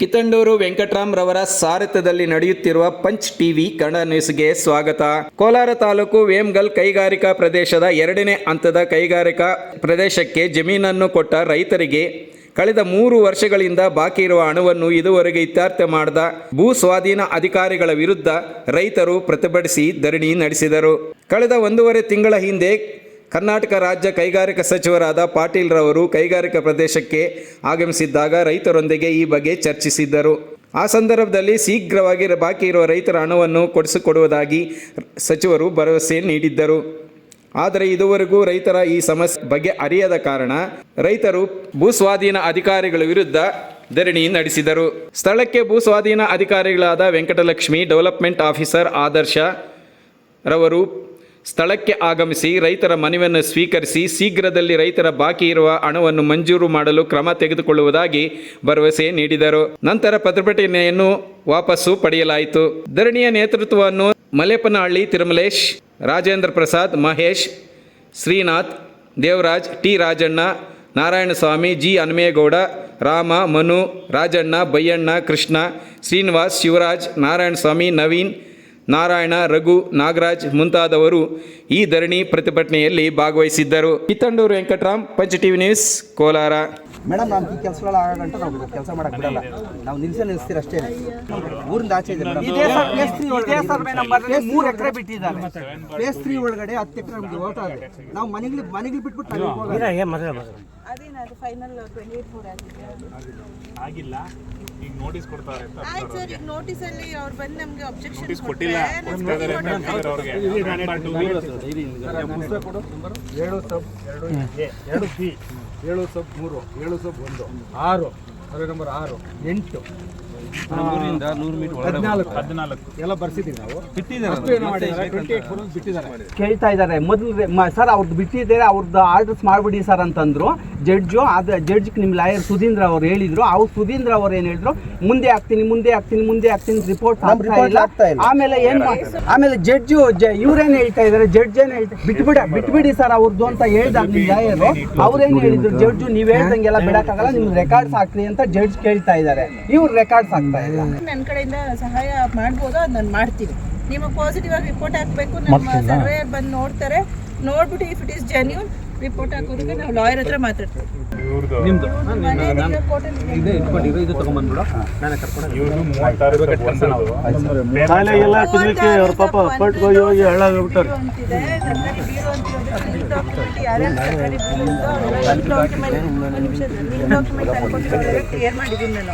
ಕಿತ್ತಂಡೂರು ವೆಂಕಟರಾಮ್ ರವರ ಸಾರಥ್ಯದಲ್ಲಿ ನಡೆಯುತ್ತಿರುವ punch TV Kannada ನ್ಯೂಸ್ಗೆ ಸ್ವಾಗತ. ಕೋಲಾರ ತಾಲೂಕು ವೇಮ್ಗಲ್ ಕೈಗಾರಿಕಾ ಪ್ರದೇಶದ ಎರಡನೇ ಹಂತದ ಕೈಗಾರಿಕಾ ಪ್ರದೇಶಕ್ಕೆ ಜಮೀನನ್ನು ಕೊಟ್ಟ ರೈತರಿಗೆ ಕಳೆದ ಮೂರು ವರ್ಷಗಳಿಂದ ಬಾಕಿ ಇರುವ ಹಣವನ್ನು ಇದುವರೆಗೆ ಇತ್ಯರ್ಥ ಮಾಡದ ಭೂ ಸ್ವಾಧೀನ ಅಧಿಕಾರಿಗಳ ವಿರುದ್ಧ ರೈತರು ಪ್ರತಿಭಟಿಸಿ ಧರಣಿ ನಡೆಸಿದರು. ಕಳೆದ ಒಂದೂವರೆ ತಿಂಗಳ ಹಿಂದೆ ಕರ್ನಾಟಕ ರಾಜ್ಯ ಕೈಗಾರಿಕಾ ಸಚಿವರಾದ ಪಾಟೀಲ್ ರವರು ಕೈಗಾರಿಕಾ ಪ್ರದೇಶಕ್ಕೆ ಆಗಮಿಸಿದ್ದಾಗ ರೈತರೊಂದಿಗೆ ಈ ಬಗ್ಗೆ ಚರ್ಚಿಸಿದ್ದರು. ಆ ಸಂದರ್ಭದಲ್ಲಿ ಶೀಘ್ರವಾಗಿ ಬಾಕಿ ಇರುವ ರೈತರ ಹಣವನ್ನು ಕೊಡಿಸಿಕೊಡುವುದಾಗಿ ಸಚಿವರು ಭರವಸೆ ನೀಡಿದ್ದರು. ಆದರೆ ಇದುವರೆಗೂ ರೈತರ ಈ ಸಮಸ್ಯೆ ಬಗ್ಗೆ ಅರಿಯದ ಕಾರಣ ರೈತರು ಭೂಸ್ವಾಧೀನ ಅಧಿಕಾರಿಗಳ ವಿರುದ್ಧ ಧರಣಿ ನಡೆಸಿದರು. ಸ್ಥಳಕ್ಕೆ ಭೂಸ್ವಾಧೀನ ಅಧಿಕಾರಿಗಳಾದ ವೆಂಕಟಲಕ್ಷ್ಮಿ ಡೆವಲಪ್ಮೆಂಟ್ ಆಫೀಸರ್ ಆದರ್ಶ ರವರು ಸ್ಥಳಕ್ಕೆ ಆಗಮಿಸಿ ರೈತರ ಮನವಿಯನ್ನು ಸ್ವೀಕರಿಸಿ ಶೀಘ್ರದಲ್ಲಿ ರೈತರ ಬಾಕಿ ಇರುವ ಹಣವನ್ನು ಮಂಜೂರು ಮಾಡಲು ಕ್ರಮ ತೆಗೆದುಕೊಳ್ಳುವುದಾಗಿ ಭರವಸೆ ನೀಡಿದರು. ನಂತರ ಪ್ರತಿಭಟನೆಯನ್ನು ವಾಪಸ್ಸು ಪಡೆಯಲಾಯಿತು. ಧರಣಿಯ ನೇತೃತ್ವವನ್ನು ಮಲೇಪನಹಳ್ಳಿ ತಿರುಮಲೇಶ್, ರಾಜೇಂದ್ರ ಪ್ರಸಾದ್, ಮಹೇಶ್, ಶ್ರೀನಾಥ್, ದೇವರಾಜ್, ಟಿ ರಾಜಣ್ಣ, ನಾರಾಯಣಸ್ವಾಮಿ, ಜಿ ಹನುಮೇಗೌಡ, ರಾಮ, ಮನು, ರಾಜಣ್ಣ ಬಯ್ಯಣ್ಣ ಕೃಷ್ಣ, ಶ್ರೀನಿವಾಸ್, ಶಿವರಾಜ್, ನಾರಾಯಣಸ್ವಾಮಿ, ನವೀನ್ ನಾರಾಯಣ ರಘು ನಾಗರಾಜ್ ಮುಂತಾದವರು ಈ ಧರಣಿ ಪ್ರತಿಭಟನೆಯಲ್ಲಿ ಭಾಗವಹಿಸಿದ್ದರು. ಕಿತ್ತಂಡೂರು ವೆಂಕಟರಾಮ್ ಪಂಚ ಟಿವಿ ನ್ಯೂಸ್ ಕೋಲಾರ. ಮೇಡಮ್ ನಾವು ಈ ಕೆಲಸಗಳು ಆಗಂಟ ನಾವು ಕೆಲಸ ಮಾಡಕ್ ಬಿಡಲ್ಲ. ನಾವು ನಿಲ್ಸೇ ನಿಲ್ಸ್ತೀರ ಅಷ್ಟೇ. ಊರಿಂದ ಆಚೆ ಇದೆ ಮೂರು ಎಕರೆ ಬಿಟ್ಟಿದ್ದಾರೆ. ಫೇಸ್ ತ್ರೀ ಒಳಗಡೆ ಹತ್ತು ಎಕರೆ ನಮ್ಗೆ ಓಟ ಇದೆ. ನಾವು ಮನೆಗೆ ಮನೆಗೆ ಬಿಟ್ಬಿಟ್ಟು ನಾವು ಹೋಗೋದು ಅದೇನದು ಫೈನಲ್ ಟ್ವೆಂಟಿ ಏಟ್ ಫೋರ್ ಆಗಿದೆ ಆಗಿಲ್ಲ. ಈಗ ನೋಟಿಸ್ ಕೊಡ್ತಾರೆ ಅಂತ ಆಯ್ತು ಸರ್ ಈಗ ನೋಟಿಸ್ ಅಲ್ಲಿ ಅವ್ರು ಬಂದು ನಮ್ಗೆ ಅಬ್ಜೆಕ್ಷನ್ ಕೊಟ್ಟಿಲ್ಲ ಏಳು ಎರಡು ಎರಡು ಏಳು ಸಬ್ ಮೂರು ಏಳು ಸಬ್ ಒಂದು ಆರು ಸರ್ವೆ ನಂಬರ್ ಆರು ಎಂಟು ಹದಿನಾಲ್ಕು. ಹದಿನಾಲ್ಕು. ಎಲ್ಲ ಬರ್ಸಿದ್ದೀವಿ ನಾವು ಅಷ್ಟು ಏನು ಮಾಡಿದ್ದಾರೆ ಟ್ವೆಂಟಿ ಏಟ್ ಫೋರ್ ಬಿಟ್ಟಿದ್ದಾರೆ. ಕೇಳ್ತಾ ಇದ್ದಾರೆ. ಮೊದಲು ಸರ್ ಅವ್ರದ್ದು ಬಿಟ್ಟಿದ್ದಾರೆ? ಅವ್ರದ್ದು ಆರ್ಡರ್ಸ್ ಮಾಡ್ಬಿಡಿ ಸರ್ ಅಂತಂದ್ರು. ಜಡ್ಜು ಅದು ಜಡ್ಜ್ ನಿಮ್ಮ ಲಾಯರ್ ಸುಧೀಂದ್ರ ಅವ್ರು ಹೇಳಿದ್ರು. ಅವ್ರು ಸುಧೀಂದ್ರ ಅವ್ರು ಏನು ಹೇಳಿದ್ರು? ಮುಂದೆ ಹಾಕ್ತೀನಿ ಮುಂದೆ ಹಾಕ್ತೀನಿ ಮುಂದೆ ಹಾಕ್ತೀನಿ ರಿಪೋರ್ಟ್ ಆಗ್ತಾ ಇಲ್ಲ. ಆಮೇಲೆ ಏನು ಆಮೇಲೆ ಜಡ್ಜು ಇವ್ರೇನು ಹೇಳ್ತಾ ಇದ್ದಾರೆ ಜಡ್ಜ್ ಏನು ಹೇಳ್ತಾರೆ ಬಿಟ್ಬಿಡ ಬಿಟ್ಬಿಡಿ ಸರ್ ಅವ್ರದ್ದು ಅಂತ ಹೇಳ್ದಾಗ ನಿಮ್ಮ ಲಾಯರ್ ಅವ್ರೇನು ಹೇಳಿದ್ರು? ಜಡ್ಜು ನೀವು ಹೇಳ್ದಂಗೆಲ್ಲ ಬಿಡೋಕ್ಕಾಗಲ್ಲ ನಿಮ್ ರೆಕಾರ್ಡ್ಸ್ ಹಾಕ್ರಿ ಅಂತ ಜಡ್ಜ್ ಕೇಳ್ತಾ ಇದ್ದಾರೆ. ಇವ್ರು ರೆಕಾರ್ಡ್ಸ್ ಹಾಕ್ತಾ ಇಲ್ಲ. ನನ್ನ ಕಡೆಯಿಂದ ಸಹಾಯ ಮಾಡ್ಬೋದು ಅದು ನಾನು ಮಾಡ್ತೀನಿ. ನಿಮಗೆ ಪಾಸಿಟಿವ್ ಆಗಿ ರಿಪೋರ್ಟ್ ಹಾಕಬೇಕು ನಮ್ಮ ಸರ್ವೇ ಬಂದು ನೋಡ್ತಾರೆ. ನೋಡ್ಬಿಟ್ಟು if it is genuine report ಹಾಕೋದಕ್ಕೆ ನಾವು ಲಾಯರ್ ಹತ್ರ ಮಾತಾಡ್ತೀವಿ. ಇವ್ರದ್ದು ಮನೆ ಕೋರ್ಟಲ್ಲಿ ಇದು ಇಟ್ಕೊಂಡಿರೋ ಇದು ತಗೊಂಡ್ಬಂದ್ಬಿಡು ನಾನೇ ಕರ್ಕೊಂಡು ಇವ್ರದ್ದು ಮೂವತ್ತಾರು ಸಬ್ ಒಂದರದ್ದು. ಕಾಯಿಲೆಗೆಲ್ಲ ಕುದಿಲಿಕ್ಕೆ ಅವ್ರ ಪಾಪ ಹೋಗಿ ಹೋಗಿ ಡಾಕ್ಯುಮೆಂಟ್ ಕ್ಲಿಯರ್ ಮಾಡಿದ್ದೀನಿ ನಾನು.